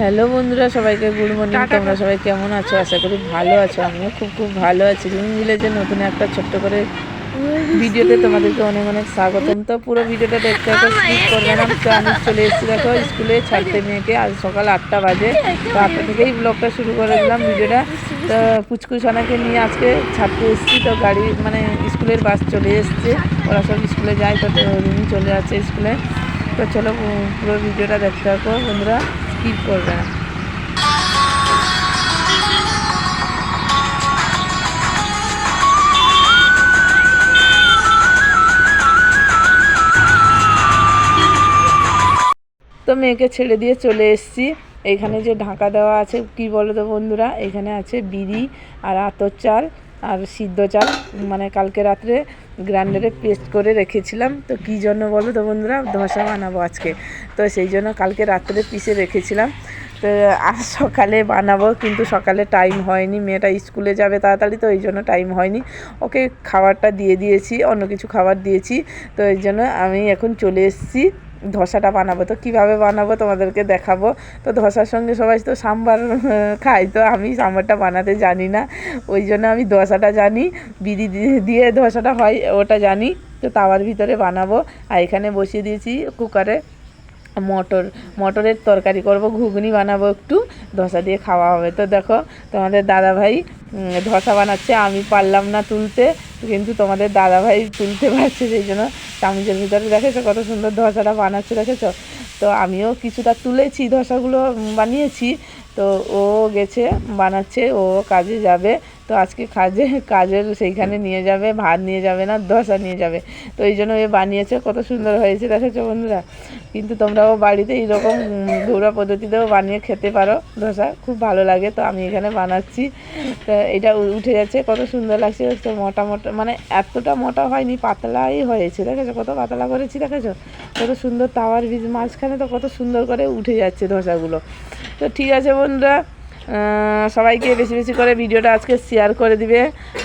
Hello বন্ধুরা সবাইকে good morning তোমরা সবাই কেমন আছো? আশা করি ভালো আছো। আমিও খুব খুব ভালো আছি। রুম ভিলেজে নতুন একটা ছোট্ট করে ভিডিওতে তোমাদেরকে অনেক অনেক স্বাগতম। তো পুরো ভিডিওটা দেখতে হবে স্কিপ করবে না। তো আমি চলে এসেছি দেখো স্কুলে ছাড়তে মেয়েকে আজ সকাল আটটা বাজে। তো আটটা থেকেই ব্লগটা শুরু করে দিলাম ভিডিওটা। তো পুচকুসানাকে নিয়ে আজকে ছাড়তে এসেছি। তো গাড়ি মানে স্কুলের বাস চলে এসছে। ওরা সব স্কুলে যায় তো রুমি চলে যাচ্ছে স্কুলে। তো চলো পুরো ভিডিওটা দেখতে থাকো বন্ধুরা। স্কিপ করবে? না তো মেয়েকে ছেড়ে দিয়ে চলে এসেছি। এখানে যে ঢাকা দেওয়া আছে, কি বলো তো বন্ধুরা? এখানে আছে বিড়ি আর আতর চাল আর সিদ্ধ চাল। মানে কালকে রাত্রে গ্রাইন্ডারে পেস্ট করে রেখেছিলাম। তো কী জন্য বলো তো বন্ধুরা? ধসা বানাবো আজকে। তো সেই জন্য কালকে রাত্রে পিষে রেখেছিলাম। তো আজ সকালে বানাবো, কিন্তু সকালে টাইম হয়নি। মেয়েটা স্কুলে যাবে তাড়াতাড়ি, তো এই জন্য টাইম হয়নি। ওকে খাবারটা দিয়ে দিয়েছি, অন্য কিছু খাবার দিয়েছি। তো এই জন্য আমি এখন চলে এসেছি। ধোসাটা বানাবো। তো কীভাবে বানাবো তোমাদেরকে দেখাবো। তো ধসার সঙ্গে সবাই তো সাম্বার খায়। তো আমি সাম্বারটা বানাতে জানি না। ওই জন্য আমি ধসাটা জানি। বিড়ি দিয়ে- ধসাটা হয় ওটা জানি। তো তাওয়ার ভিতরে বানাবো। আর এখানে বসিয়ে দিয়েছি কুকারে মটর। মটরের তরকারি করব ঘুগনি বানাবো একটু। ধসা দিয়ে খাওয়া হবে। তো দেখো তোমাদের দাদা ভাই উম, বানাচ্ছে। আমি পারলাম না তুলতে কিন্তু তোমাদের দাদা ভাই তুলতে পারছে সেই জন্য চামচের ভিতরে দেখেছ কত সুন্দর ধসাটা বানাচ্ছে, দেখেছ? তো আমিও কিছুটা তুলেছি, ধসাগুলো বানিয়েছি। তো ও গেছে, বানাচ্ছে, ও কাজে যাবে। তো আজকে কাজে কাজের সেইখানে নিয়ে যাবে ভাত নিয়ে যাবে না ধোসা নিয়ে যাবে। তো এই জন্য এ বানিয়েছে কত সুন্দর হয়েছে দেখেছ বন্ধুরা? কিন্তু তোমরাও বাড়িতে এইরকম ঘরোয়া পদ্ধতিতেও বানিয়ে খেতে পারো ধোসা খুব ভালো লাগে। তো আমি এখানে বানাচ্ছি। তো এটা উঠে যাচ্ছে কত সুন্দর লাগছে তো মোটা মোটা মানে এতটা মোটা হয়নি পাতলাই হয়েছে দেখেছ? কত পাতলা করেছি দেখেছ? কত সুন্দর তাওয়ার বীজ মাঝখানে তো কত সুন্দর করে উঠে যাচ্ছে ধোসাগুলো। তো ঠিক আছে বন্ধুরা সবাইকে বেশি বেশি করে ভিডিওটা আজকে শেয়ার করে দিবে।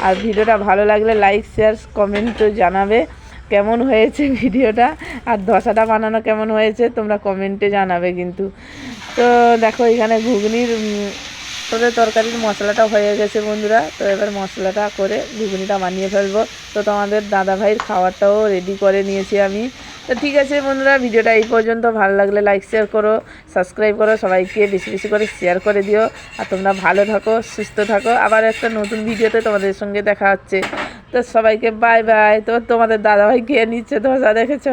আর ভিডিওটা ভালো লাগলে লাইক শেয়ার কমেন্ট জানাবে কেমন হয়েছে ভিডিওটা। আর ধোসাটা বানানো কেমন হয়েছে তোমরা কমেন্টে জানাবে কিন্তু। তো দেখো, এখানে ঘুগনির তোদের তরকারির মশলাটা হয়ে গেছে বন্ধুরা। তো এবার মশলাটা করে ঘুগনিটা বানিয়ে ফেলব। তো তোমাদের দাদা ভাইয়ের খাবারটাও রেডি করে নিয়েছি আমি। তো ঠিক আছে বন্ধুরা, ভিডিওটা এই পর্যন্ত। ভালো লাগলে লাইক শেয়ার করো সাবস্ক্রাইব করো, সবাইকে বেশি বেশি করে শেয়ার করে দিও। আর তোমরা ভালো থাকো, সুস্থ থাকো। আবার একটা নতুন ভিডিওতে তোমাদের সঙ্গে দেখা হচ্ছে। তো সবাইকে বাই বাই তো তোমাদের দাদাভাই খেয়ে নিচ্ছে? ধোসা দেখেছ?